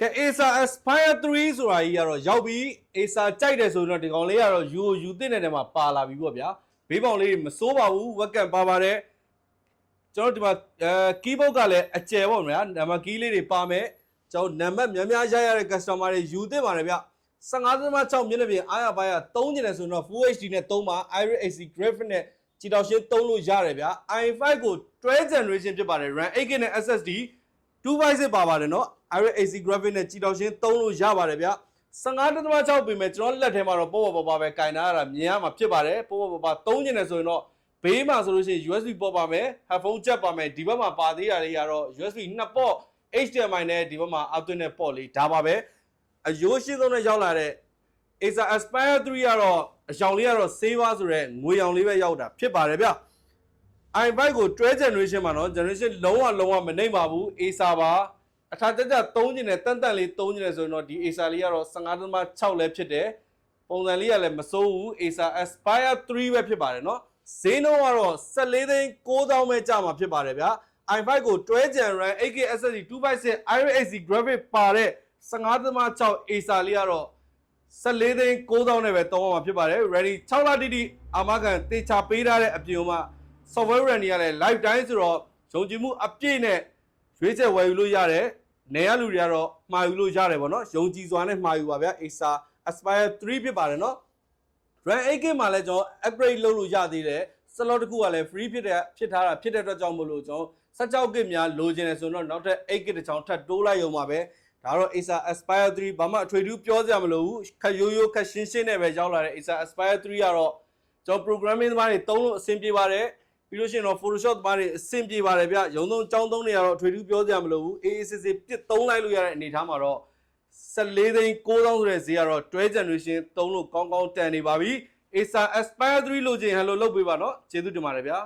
ကဲ Acer Aspire 3ဆိုတာကြီးကတော့ရောက်ပြီ Acer ကြိုက်တယ်ဆိုရင်တော့ဒီကောင်လေးကတော့ယူယူသင့်တဲ့နေရာမှာပါလာပြီပေါ့ဗျာဘေးပေါင်လေးမစိုးပါဘူးဝက်ကံပါပါတယ်ကျွန်တော်ဒီမှာအဲ keyboard ကလည်းအကျယ်ပေါ့ဗျာနံပါတ် key လေးတွေပါမယ်ကျွန်တော်နံပါတ်များများရရတဲ့ customer တွေယူသင့်ပါတယ်ဗျ15.6မျက်နှာပြင်အားရပါရ3ကျင်တယ်ဆိုရင်တော့ Full HD နဲ့3ပါ Iris AC graphic နဲ့ကြည်တောင်ရှင်းသုံးလို့ရတယ်ဗျာ i5 ကို12 generation ဖြစ်ပါတယ် RAM 8GB နဲ့ SSD 256ပါပါတယ်เนาะ Iris AC graphic နဲ့ကြည်တောင်ရှင်းသုံးလို့ရပါတယ်ဗျ15.6ပြင်မဲ့ကျွန်တော်လက်ထဲမှာတော့ပေါ့ပေါ့ပါပါပဲကင်နာရတာမြင်ရမှာဖြစ်ပါတယ်ပေါ့ပေါ့ပါပါသုံးကျင်တယ်ဆိုရင်တော့ဘေးမှာဆိုလို့ရှိရင် USB ပေါ်ပါမယ် headphone jack ပါမယ်ဒီဘက်မှာပါသေးတာလေးကတော့ USB နှစ်ပေါ့ HDMI နဲ့ဒီဘက်မှာအောက်သွင်းတဲ့ပေါ့လေးဒါပါပဲအယိုးရှိဆုံးနဲ့ရောက်လာတဲ့ Acer Aspire 3ကတော့အရောင်လေးကတော့ Saver ဆိုတဲ့ငွေရောင်လေးပဲရောက်တာဖြစ်ပါတယ်ဗျ i5 ကို12 generation မှာနော် generation လုံးဝလုံးဝမနှိမ့်ပါဘူး Acer ပါ အထာတက်တက်3ကျင်နဲ့တန်တန်လေး3ကျင်နဲ့ဆိုရင်တော့ဒီ Acer လေးကတော့15.6လဲဖြစ်တယ်ပုံစံလေးကလည်းမစိုးဘူး Acer Aspire 3ပဲဖြစ်ပါတယ်နော်ဈေးနှုန်းကတော့14သိန်း9000ပဲကျမှာဖြစ်ပါတယ်ဗျာ i5 ကို12 gen RAM 8K SSD 256 Iris AC graphic ပါတဲ့15.6 Acer လေးကတော့14သိန်း9000နဲ့ပဲတောင်းရမှာဖြစ်ပါတယ် ready 6လတိတိအာမခံတေချာပေးထားတဲ့အပြင်မှာ software run တွေကလည်း live time ဆိုတော့ယုံကြည်မှုအပြည့်နဲ့ရွေးချက်ဝယ်ယူလို့ရတယ်။ နေရလူတွေကတော့မှာယူလို့ရတယ်ပေါ့နော်။ယုံကြည်စွာနဲ့မှာယူပါဗျာ။ Acer Aspire 3ဖြစ်ပါတယ်နော်။ RAM 8GB မှာလည်းကျွန်တော် upgrade လုပ်လို့ရသေးတယ်။ slot တစ်ခုကလည်း free ဖြစ်တဲ့ဖြစ်ထားတာဖြစ်တဲ့အတွက်ကြောင့်မို့လို့ကျွန်တော်16 GB များလိုချင်တယ်ဆိုတော့နောက်ထပ် 8 GB တစ်ချောင်းထပ်တိုးလိုက်ရုံပါပဲ။ဒါတော့ Acer Aspire 3ဘာမှအထွေထူးပြောစရာမလိုဘူး။ခက်ရိုးရိုးခက်ရှင်းရှင်းနဲ့ပဲရောက်လာတဲ့ Acer Aspire 3ကတော့ကျွန်တော် programming သမားတွေသုံးလို့အဆင်ပြေပါတယ်။ ပြီးလို့ရှိရင်တော့ Photoshop သမားတွေအဆင်ပြေပါတယ်ဗျရုံသုံးကြောင်းသုံးတွေကတော့အထွေထူးပြောစရာမလိုဘူးအေးအေးစစ်စစ်ပြစ်သုံးလိုက်လို့ရတဲ့အနေအထားမှာတော့14သိန်း9000ဆိုတဲ့ဈေးကတော့12 generation သုံးလို့ကောင်းကောင်းတန်နေပါပြီ Acer Aspire 3လို့ချင်းဟယ်လိုလုပ်ပေးပါနော်ကျေးဇူးတင်ပါတယ်ဗျာ